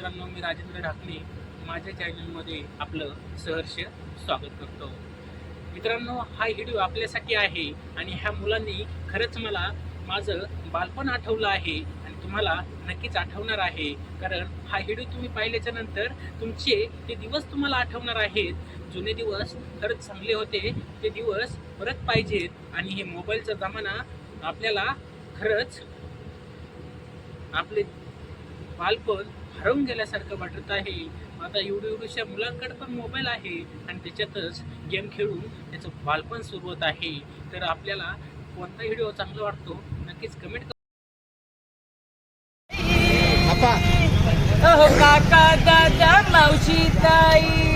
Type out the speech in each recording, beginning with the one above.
मित्रांनो मी राजेंद्र ढाकणे. माझ्या चॅनलमध्ये आपलं सहर्ष स्वागत करतो. मित्रांनो हा व्हिडिओ आपल्यासाठी आहे आणि ह्या मुलांनी खरंच मला माझं बालपण आठवलं आहे आणि तुम्हाला नक्कीच आठवणार आहे. कारण हा व्हिडिओ तुम्ही पाहिल्याच्या नंतर तुमचे ते दिवस तुम्हाला आठवणार आहेत. जुने दिवस खरंच चांगले होते. ते दिवस परत पाहिजेत आणि हे मोबाईलचा जमाना आपल्याला खरंच आपले बालपण हरवून गेल्यासारखं वाटत आहे. आता एवढी एवढ्याशा मुलांकडे पण मोबाईल आहे आणि त्याच्यातच गेम खेळून त्याचं बालपण सुरू होत आहे. तर आपल्याला कोणता व्हिडिओ चांगला वाटतो नक्कीच कमेंट अहो काका दादा मावशी ताई.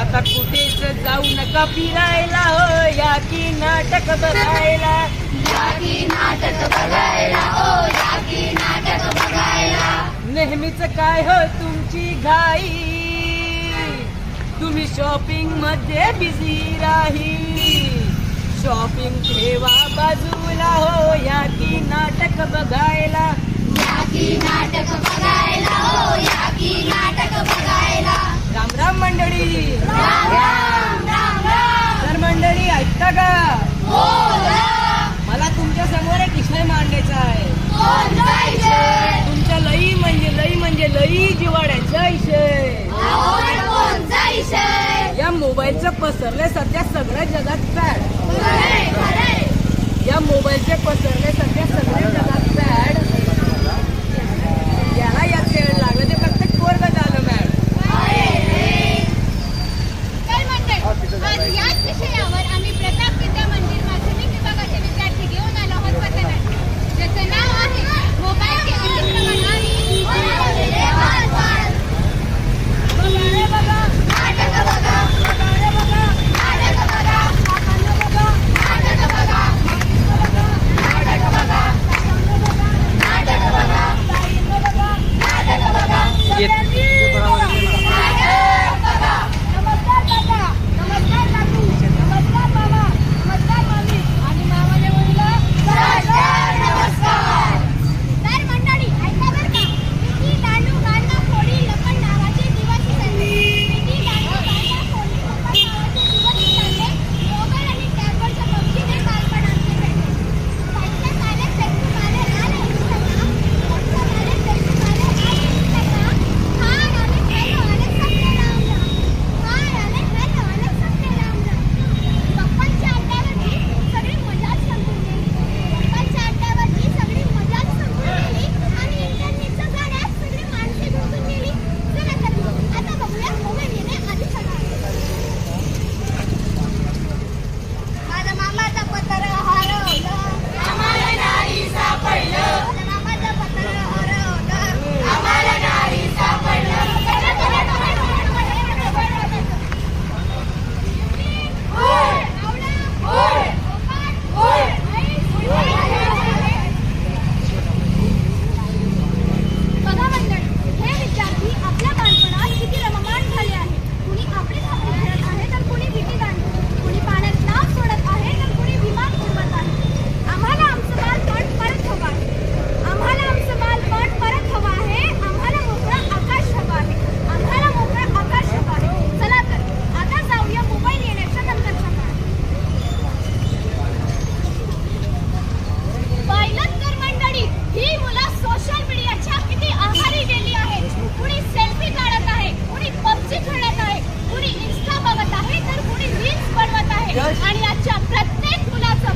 आता कुठेच जाऊ नका फिरायला हो या की नाटक बघायला. याकी नाटक बघायला ओ याकी नाटक बघायला. नेहमीच काय हो तुमची घाई? तुम्ही शॉपिंगमध्ये बिझी राही. शॉपिंग ठेवा बाजूला हो या की नाटक बघायला. याकी नाटक बघायला ओ याकी नाटक बघायला. राम राम मंडळी. राम राम राम राम. तर मंडळी ऐकता का? बोला मला तुमच्यासमोर एक विषय मांडायचा आहे. लई जिवाड्याचा जायचे या मोबाईलचं पसरले सध्या सगळ्या जगात खरे या मोबाईलचे पसरले सध्या सगळ्या जगात फॅड याला यात खेळ लागलं ते प्रत्येक वर्ग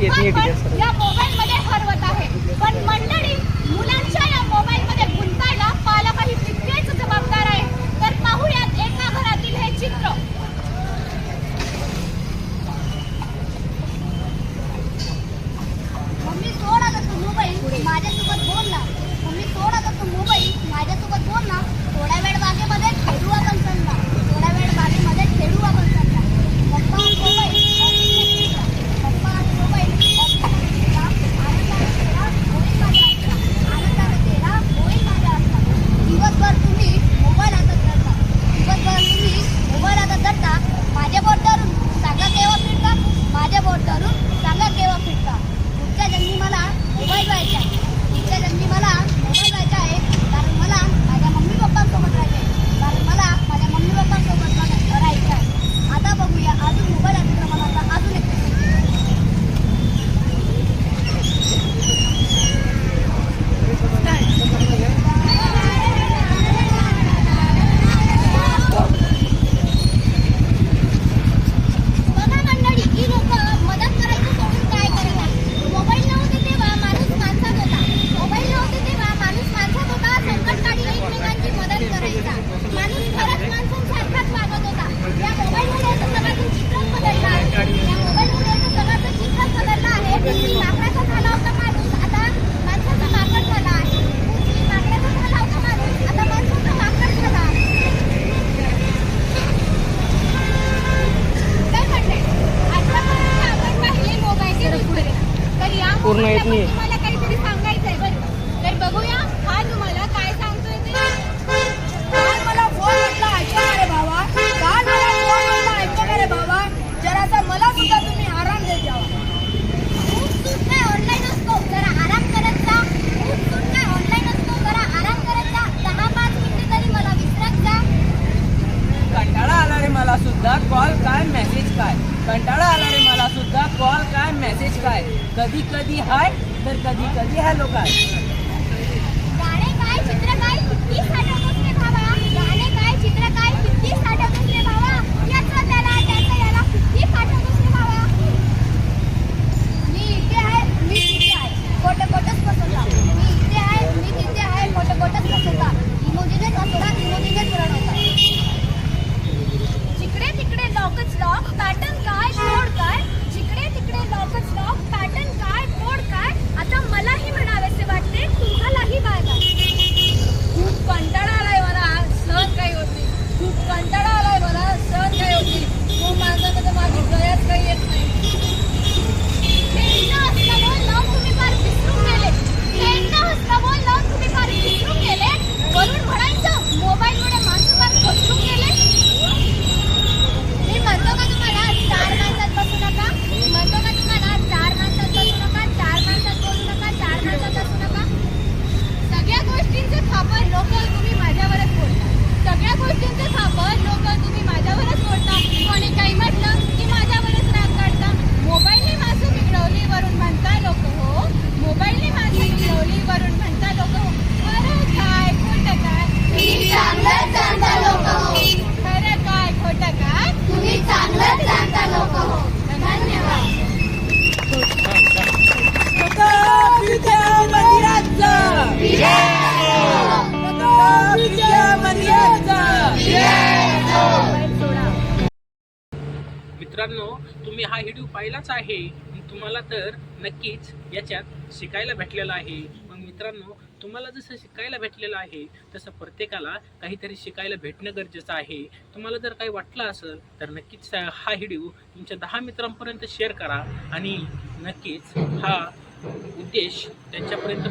मोबाईल मध्ये हरवत आहे. पण मंडळी 你 काय कधी कधी हाय तर कधी कधी हॅलो काय? मित्रांनो तुम्ही हा व्हिडिओ पाहिलाच आहे. तुम्हाला तर नक्कीच याच्यात शिकायला भेटलेलं आहे. मग मित्रांनो तुम्हाला जसं शिकायला भेटलेलं आहे तसं प्रत्येकाला काहीतरी शिकायला भेटणं गरजेचं आहे. तुम्हाला जर काही वाटलं असेल तर नक्कीच हा व्हिडिओ तुमच्या दहा मित्रांपर्यंत शेअर करा आणि नक्कीच हा उद्देश त्यांच्यापर्यंत